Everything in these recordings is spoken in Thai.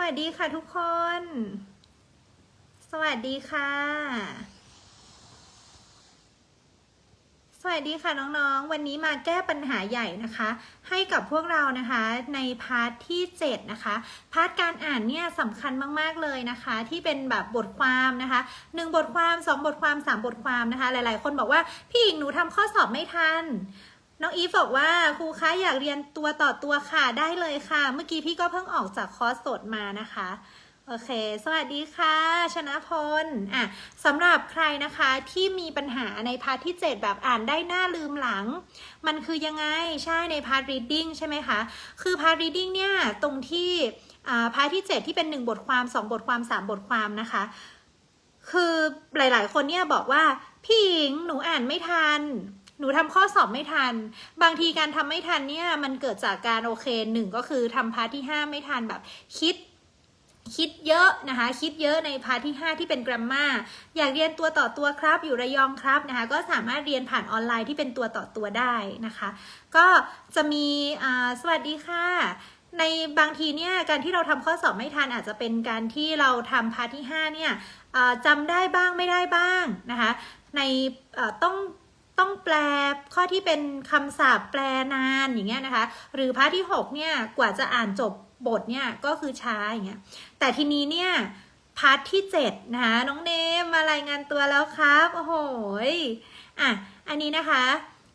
วัสดีค่ะทุกคน สวัสดีค่ะ สวัสดีค่ะน้องๆ วันนี้มาแก้ปัญหาใหญ่นะคะ ให้กับพวกเรานะคะในพาร์ทที่ 7 นะคะ พาร์ทการอ่านเนี่ยสำคัญมากๆเลยนะคะ ที่เป็นแบบบทความนะคะ 1 บทความ 2 บทความ 3 บทความนะคะ หลายๆ คนบอกว่าพี่หญิงหนูทำข้อสอบไม่ทัน น้องอีฟบอกว่าครูคะอยากเรียนตัวต่อตัวค่ะได้เลยค่ะ เมื่อกี้พี่ก็เพิ่งออกจากคอร์สสดมานะคะ โอเค สวัสดีค่ะ ชนะพลอะสำหรับใครนะคะที่มีปัญหาในพาร์ทที่ 7 แบบอ่านได้หน้าลืมหลัง มันคือยังไงใช่ในพาร์ท reading ใช่ไหมคะ คือพาร์ท reading เนี่ยตรงที่อ่าพาร์ทที่ 7 ที่เป็น 1 บทความ 2 บทความ 3 บทความนะคะ คือหลาย ๆ คนเนี่ยบอกว่าพี่หญิงหนูอ่านไม่ทัน หนูทำข้อสอบไม่ทัน บางทีการทำไม่ทันเนี่ยมันเกิดจากการโอเคหนึ่งก็คือทำพาร์ทที่ 5 ไม่ทันแบบคิดคิดเยอะนะคะ คิดเยอะในพาร์ทที่ 5 ที่เป็นกราฟมาอยากเรียนตัวต่อตัวครับ อยู่ระยองครับนะคะ ก็สามารถเรียนผ่านออนไลน์ที่เป็นตัวต่อตัวได้นะคะ ก็จะมีสวัสดีค่ะในบางทีเนี่ยการที่เราทำข้อสอบไม่ทันอาจจะเป็นการที่เราทำพาร์ทที่ 5 เนี่ยจำได้บ้างไม่ได้บ้างนะคะ ในต้อง ต้องแปลข้อที่เป็นคำศัพท์แปลนานอย่างเงี้ยนะคะ หรือพาร์ทที่6เนี่ยกว่าจะอ่านจบบทเนี่ยก็คือช้าอย่างเงี้ยแต่ทีนี้เนี่ยพาร์ทที่7นะคะน้องเนมมารายงานตัวแล้วครับโอ้โหอะอันนี้นะคะ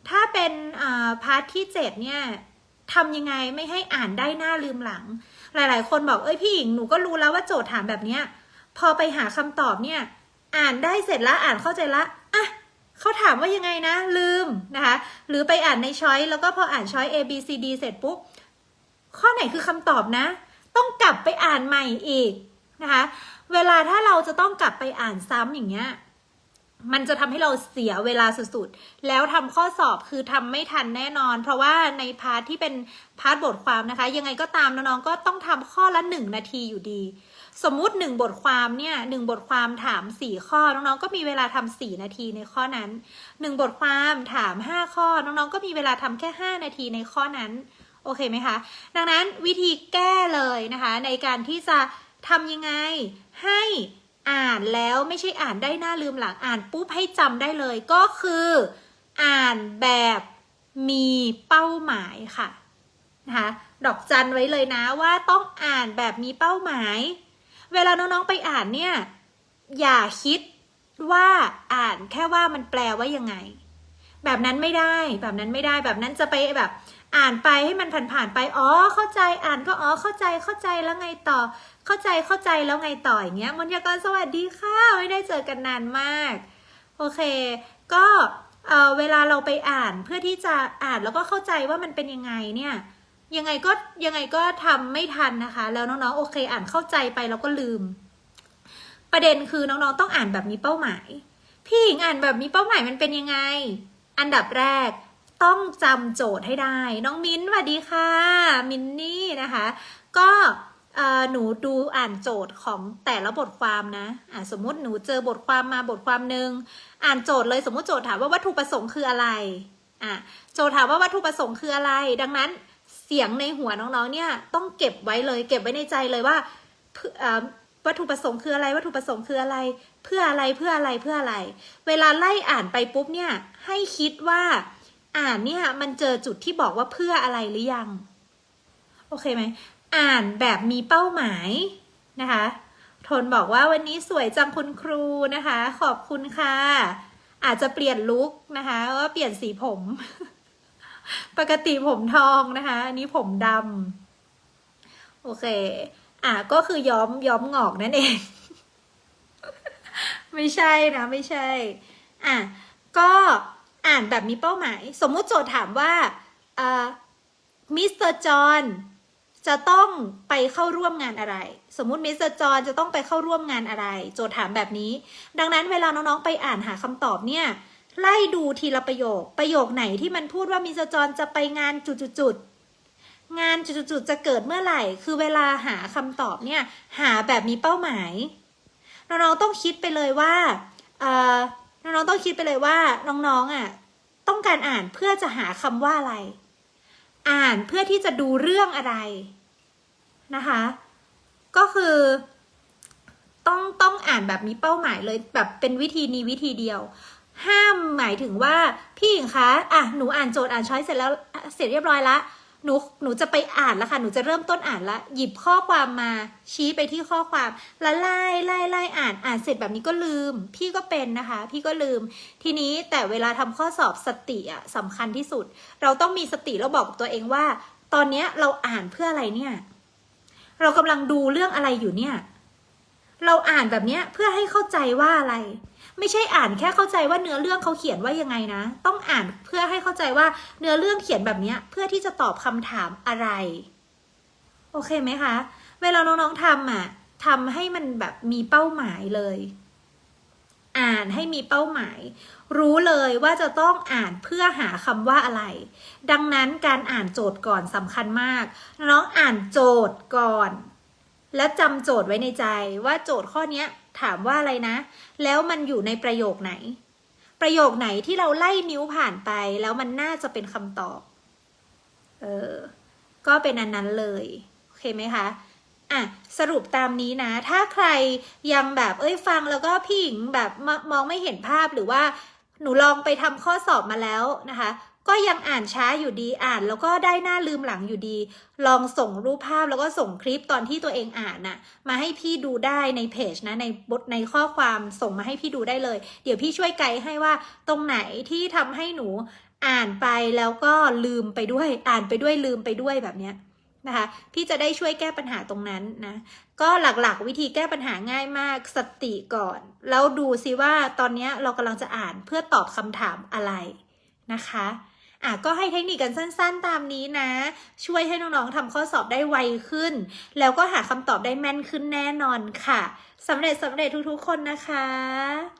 ถ้าเป็นอ่าพาร์ทที่7เนี่ยทำยังไงไม่ให้อ่านได้หน้าลืมหลัง หลายๆ คนบอกเอ้ยพี่หญิงหนูก็รู้แล้วว่าโจทย์ถามแบบเนี้ยพอไปหาคำตอบเนี่ย อ่านได้เสร็จล้วอ่านเข้าใจละาถามว่ายังไงนะ ลืมนะคะ หรือไปอ่านในช้อยแล้วก็พออ่านช้อย A B C D เสร็จปุ๊บข้อไหนคือคำตอบนะ ต้องกลับไปอ่านใหม่อีกนะคะ เวลาถ้าเราจะต้องกลับไปอ่านซ้ำอย่างเงี้ยมันจะทำให้เราเสียเวลาสุดๆ แล้วทำข้อสอบคือทำไม่ทันแน่นอน เพราะว่าในพาร์ทที่เป็นพาร์ทบทความนะคะ ยังไงก็ตามน้องๆ ก็ต้องทำข้อละหนึ่งนาทีอยู่ดี สมมุติหนึ่งบทความเนี่ยหนึ่งบทความถามสี่ข้อ น้องๆ ก็มีเวลาทำสี่นาทีในข้อนั้นหนึ่งบทความถามห้าข้อ น้องๆ ก็มีเวลาทำแค่ห้านาทีในข้อนั้น โอเคไหมคะ ดังนั้นวิธีแก้เลยนะคะ ในการที่จะทำยังไงให้อ่านแล้วไม่ใช่อ่านได้หน้าลืมหลังอ่านปุ๊บให้จำได้เลยก็คือ อ่านแบบมีเป้าหมายค่ะนะคะดอกจันไว้เลยนะว่าต้องอ่านแบบมีเป้าหมาย เวลาน้องๆไปอ่านเนี่ย อย่าคิดว่าอ่านแค่ว่ามันแปลว่ายังไง แบบนั้นไม่ได้ แบบนั้นไม่ได้ แบบนั้นจะไปแบบ อ่านไปให้มันผ่านๆไป อ๋อ เข้าใจ อ่านก็อ๋อ เข้าใจ เข้าใจแล้วไงต่อ เข้าใจ เข้าใจแล้วไงต่ออย่างเงี้ยมนยากรสวัสดีค่ะ ไม่ได้เจอกันนานมาก โอเค ก็เออเวลาเราไปอ่านเพื่อที่จะอ่านแล้วก็เข้าใจว่ามันเป็นยังไงเนี่ย ยังไงก็ยังไงก็ทำไม่ทันนะคะ แล้วน้องๆโอเค อ่านเข้าใจไปแล้วก็ลืม ประเด็นคือน้องๆต้องอ่านแบบมีเป้าหมาย พี่หญิงอ่านแบบมีเป้าหมายมันเป็นยังไง อันดับแรกต้องจำโจทย์ให้ได้ น้องมิ้นสวัสดีค่ะ มินนี่นะคะ ก็หนูดูอ่านโจทย์ของแต่ละบทความนะะสมมุติหนูเจอบทความมาบทความหนึ่งอ่านโจทย์เลยสมมติโจทย์ถามว่าวัตถุประสงค์คืออะไรอะโจทย์ถามว่าวัตถุประสงค์คืออะไร ดังนั้น เสียงในหัวน้องๆเนี่ยต้องเก็บไว้เลย เก็บไว้ในใจเลยว่าวัตถุประสงค์คืออะไร วัตถุประสงค์คืออะไร เพื่ออะไรเพื่ออะไรเพื่ออะไร เวลาไล่อ่านไปปุ๊บเนี่ยให้คิดว่าอ่านเนี่ยมันเจอจุดที่บอกว่าเพื่ออะไรหรือยัง โอเคไหมอ่านแบบมีเป้าหมายนะคะทนบอกว่าวันนี้สวยจังคุณครูนะคะ ขอบคุณค่ะ อาจจะเปลี่ยนลุคนะคะว่าเปลี่ยนสีผม ปกติผมทองนะคะ อันนี้ผมดำโอเค อะก็คือย้อมย้อมงอกนั่นเอง ไม่ใช่นะ ไม่ใช่ อะก็อ่านแบบมีเป้าหมาย สมมุติโจทย์ถามว่ามิสเตอร์จอห์นจะต้องไปเข้าร่วมงานอะไร สมมุติมิสเตอร์จอห์นจะต้องไปเข้าร่วมงานอะไร โจทย์ถามแบบนี้ ดังนั้นเวลาน้องๆไปอ่านหาคำตอบเนี่ย ไล่ดูทีละประโยค ประโยคไหนที่มันพูดว่ามิสจอนจะไปงานจุดๆงานจุดๆจะเกิดเมื่อไหร่ คือเวลาหาคำตอบเนี่ย หาแบบมีเป้าหมาย น้องๆต้องคิดไปเลยว่าน้องๆต้องคิดไปเลยว่าน้องๆอะต้องการอ่านเพื่อจะหาคำว่าอะไร อ่านเพื่อที่จะดูเรื่องอะไรนะคะ ก็คือต้องต้องอ่านแบบมีเป้าหมายเลยแบบเป็นวิธีนี้วิธีเดียว ห้ามหมายถึงว่าพี่หญิงคะอะหนูอ่านโจทย์อ่านช้อยเสร็จแล้วเสร็จเรียบร้อยละหนูหนูจะไปอ่านแล้วค่ะหนูจะเริ่มต้นอ่านละหยิบข้อความมาชี้ไปที่ข้อความแล้วไล่ไล่ไล่อ่านอ่านเสร็จแบบนี้ก็ลืม พี่ก็เป็นนะคะ พี่ก็ลืม ทีนี้แต่เวลาทำข้อสอบสติอะสำคัญที่สุด เราต้องมีสติแล้วบอกกับตัวเองว่า ตอนเนี้ยเราอ่านเพื่ออะไรเนี่ย เรากำลังดูเรื่องอะไรอยู่เนี่ย เราอ่านแบบเนี้ยเพื่อให้เข้าใจว่าอะไร ไม่ใช่อ่านแค่เข้าใจว่าเนื้อเรื่องเขาเขียนว่ายังไงนะ ต้องอ่านเพื่อให้เข้าใจว่าเนื้อเรื่องเขียนแบบนี้เพื่อที่จะตอบคำถามอะไร โอเคไหมคะ เวลาน้องๆทำอะทำให้มันแบบมีเป้าหมายเลย อ่านให้มีเป้าหมาย รู้เลยว่าจะต้องอ่านเพื่อหาคำว่าอะไร ดังนั้นการอ่านโจทย์ก่อนสำคัญมาก น้องอ่านโจทย์ก่อน และจำโจทย์ไว้ในใจว่าโจทย์ข้อนี้ถามว่าอะไรนะ แล้วมันอยู่ในประโยคไหน ประโยคไหนที่เราไล่นิ้วผ่านไป แล้วมันน่าจะเป็นคำตอบ เออ ก็เป็นอันนั้นเลย โอเคไหมคะอะสรุปตามนี้นะ ถ้าใครยังแบบเอ้ยฟังแล้วก็พี่หญิงแบบมองไม่เห็นภาพหรือว่าหนูลองไปทำข้อสอบมาแล้วนะคะ ก็ยังอ่านช้าอยู่ดีอ่านแล้วก็ได้หน้าลืมหลังอยู่ดี ลองส่งรูปภาพแล้วก็ส่งคลิปตอนที่ตัวเองอ่านน่ะ มาให้พี่ดูได้ในเพจนะในบทในข้อความส่งมาให้พี่ดูได้เลย เดี๋ยวพี่ช่วยไกด์ให้ว่าตรงไหนที่ทำให้หนูอ่านไปแล้วก็ลืมไปด้วย อ่านไปด้วยลืมไปด้วยแบบเนี้ยนะคะพี่จะได้ช่วยแก้ปัญหาตรงนั้นนะก็หลักๆวิธีแก้ปัญหาง่ายมากสติก่อน แล้วดูซิว่าตอนนี้เรากำลังจะอ่านเพื่อตอบคำถามอะไรนะคะ อะก็ให้เทคนิคกันสั้นๆตามนี้นะ ช่วยให้น้องๆทำข้อสอบได้ไวขึ้น แล้วก็หาคำตอบได้แม่นขึ้นแน่นอนค่ะสำเร็จสำเร็จทุกๆคนนะคะ